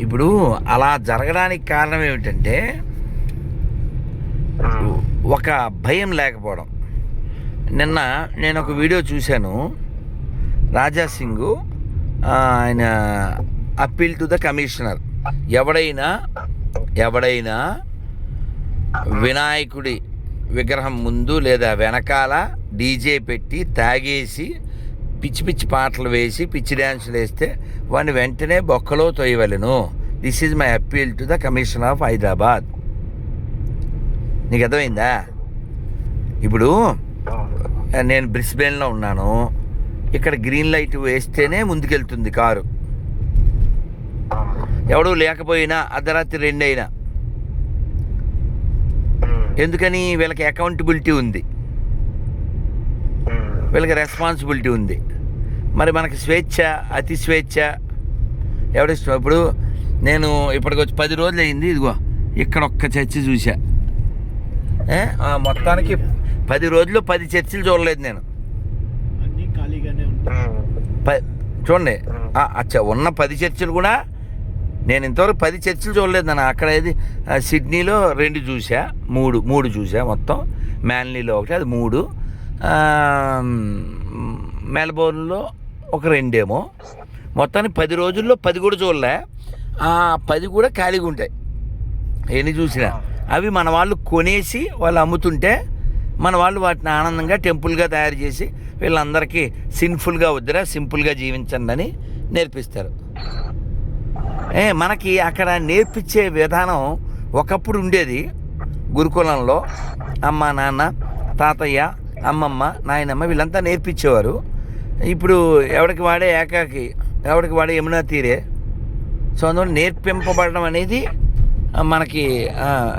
ఇప్పుడు అలా జరగడానికి కారణం ఏమిటంటే ఒక భయం లేకపోవడం. నిన్న నేను ఒక వీడియో చూశాను. రాజా సింగ్ ఆయన అప్పీల్ టు ద కమిషనర్. ఎవడైనా ఎవడైనా వినాయకుడి విగ్రహం ముందు లేదా వెనకాల డీజే పెట్టి తాగేసి పిచ్చి పిచ్చి పాటలు వేసి పిచ్చి డ్యాన్సులు వేస్తే వాడిని వెంటనే బొక్కలో తొయ్యవలను this is my appeal to the commissioner of Hyderabad నీకు అర్థమైందా ఇప్పుడు నేను బ్రిస్బెన్లో ఉన్నాను. ఇక్కడ గ్రీన్ లైట్ వేస్తేనే ముందుకెళ్తుంది కారు. ఎవడూ లేకపోయినా అర్ధరాత్రి రెండైనా. ఉమ్, ఎందుకని? వీళ్ళకి అకౌంటబిలిటీ ఉంది. వీళ్ళకి రెస్పాన్సిబిలిటీ ఉంది. మరి మనకి స్వేచ్ఛ అతి స్వేచ్ఛ ఎవడిష్టం ఇప్పుడు నేను ఇప్పటికి వచ్చి పది రోజులు అయింది ఇదిగో ఇక్కడ ఒక్క చర్చి చూసా మొత్తానికి పది రోజులు పది చర్చిలు చూడలేదు నేను. చూడండి. అచ్చా ఉన్న పది చర్చిలు కూడా నేను ఇంతవరకు పది చర్చిలు చూడలేదు నాన్న. అక్కడ ఏది? సిడ్నీలో రెండు చూసా మూడు మూడు చూసా మొత్తం. మ్యాన్లీలో ఒకటి అది మూడు. మెల్బోర్న్లో ఒక రెండేమో. మొత్తానికి పది రోజుల్లో పది కూడా చూడలే. ఆ పది కూడా ఖాళీగా ఉంటాయి. ఎన్ని చూసినా. అవి మన వాళ్ళు కొనేసి వాళ్ళు అమ్ముతుంటే మన వాళ్ళు వాటిని ఆనందంగా టెంపుల్గా తయారు చేసి వీళ్ళందరికీ సిన్ఫుల్గా వద్దురా సింపుల్గా జీవించండి అని నేర్పిస్తారు. ఏ మనకి అక్కడ నేర్పించే విధానం ఒకప్పుడు ఉండేది. గురుకులంలో అమ్మ నాన్న తాతయ్య అమ్మమ్మ నాయనమ్మ వీళ్ళంతా నేర్పించేవారు. ఇప్పుడు ఎవడికి వాడే ఏకాకి ఎవడికి వాడే యమునా తీరే సో అందువల్ల నేర్పింపబడడం అనేది మనకి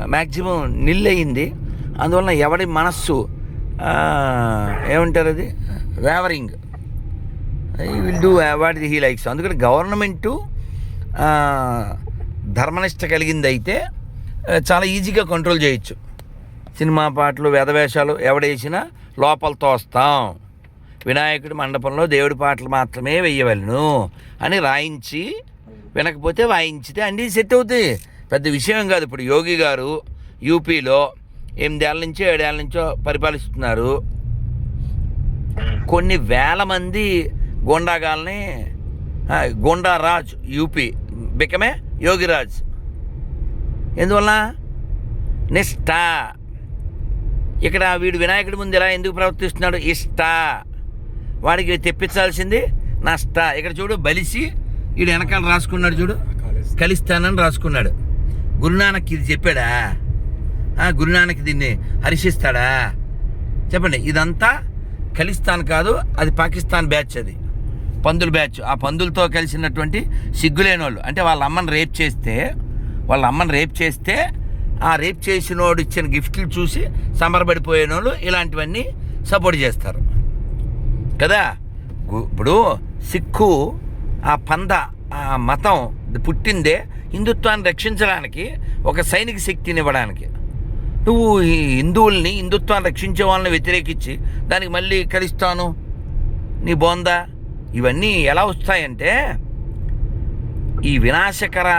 మ్యాక్సిమం నిల్ అయింది అందువలన ఎవడి మనస్సు ఏమంటారు అది? వేవరింగ్ ఈ will do what he likes అందుకని గవర్నమెంటు ధర్మనిష్ట కలిగింది అయితే చాలా ఈజీగా కంట్రోల్ చేయొచ్చు. సినిమా పాటలు వేదవేషాలు ఎవడేసినా లోపల తోస్తాం. వినాయకుడి మండపంలో దేవుడి పాటలు మాత్రమే వేయవలను అని రాయించి వినకపోతే వాయించితే అన్నీ సెట్ అవుతాయి. పెద్ద విషయం కాదు ఇప్పుడు యోగి గారు యూపీలో ఎనిమిదేళ్ళ నుంచో ఏడేళ్ళ నుంచో పరిపాలిస్తున్నారు. కొన్ని వేల మంది గోండాగాల్ని ఆ, గోండారాజ్ యూపీ బికమే యోగిరాజ్. ఎందువల్ల? నిష్ఠ. ఇక్కడ వీడు వినాయకుడి ముందు ఇలా ఎందుకు ప్రవర్తిస్తున్నాడు? ఇష్ట. వాడికి తెప్పించాల్సింది నష్ట. ఇక్కడ చూడు బలిసి వీడు వెనకాల రాసుకున్నాడు చూడు. కలిస్తానని రాసుకున్నాడు. గురునానక్ ఇది చెప్పాడా? గురునానక్ దీన్ని హర్షిస్తాడా? చెప్పండి ఇదంతా ఖలిస్తాన్ కాదు అది పాకిస్తాన్ బ్యాచ్ అది. పందుల బ్యాచ్. ఆ పందులతో కలిసినటువంటి సిగ్గులేని వాళ్ళు అంటే వాళ్ళ అమ్మని రేప్ చేస్తే వాళ్ళ అమ్మని రేప్ చేస్తే ఆ రేప్ చేసినోడు ఇచ్చిన గిఫ్ట్లు చూసి సంబరపడిపోయిన వాళ్ళు ఇలాంటివన్నీ సపోర్ట్ చేస్తారు. కదా? ఇప్పుడు సిక్కు ఆ పంద ఆ మతం పుట్టిందే హిందుత్వాన్ని రక్షించడానికి ఒక సైనిక శక్తిని ఇవ్వడానికి. నువ్వు ఈ హిందువుల్ని హిందుత్వాన్ని రక్షించే వాళ్ళని వ్యతిరేకించి దానికి మళ్ళీ కలిస్తాను? నీ బోందా? ఇవన్నీ ఎలా వస్తాయంటే ఈ వినాశకర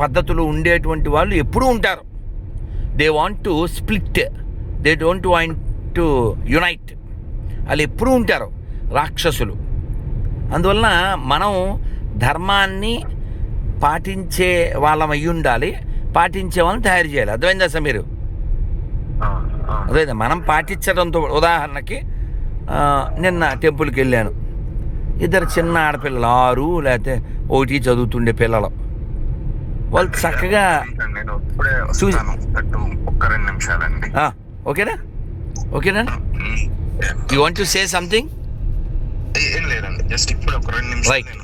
పద్ధతులు ఉండేటువంటి వాళ్ళు ఎప్పుడూ ఉంటారు. They want to split they don't want to unite వాళ్ళు ఎప్పుడూ ఉంటారు రాక్షసులు. అందువలన మనం ధర్మాన్ని పాటించే వాళ్ళం అయ్యి ఉండాలి పాటించే వాళ్ళని తయారు చేయాలి. అర్థమైందా సార్ మీరు? అదే మనం పాటించడంతో ఉదాహరణకి నిన్న టెంపుల్కి వెళ్ళాను. ఇద్దరు చిన్న ఆడపిల్లలు ఆరు లేకపోతే ఒకటి చదువుతుండే పిల్లలు. వాళ్ళు చక్కగా చూసి- ఒక్క రెండు నిమిషాలండి. ఓకేనా? ఓకేనా? You want to say something ఏ- లేదండి. జస్ట్ ఇప్పుడు ఒక రెండు నిమిషాలు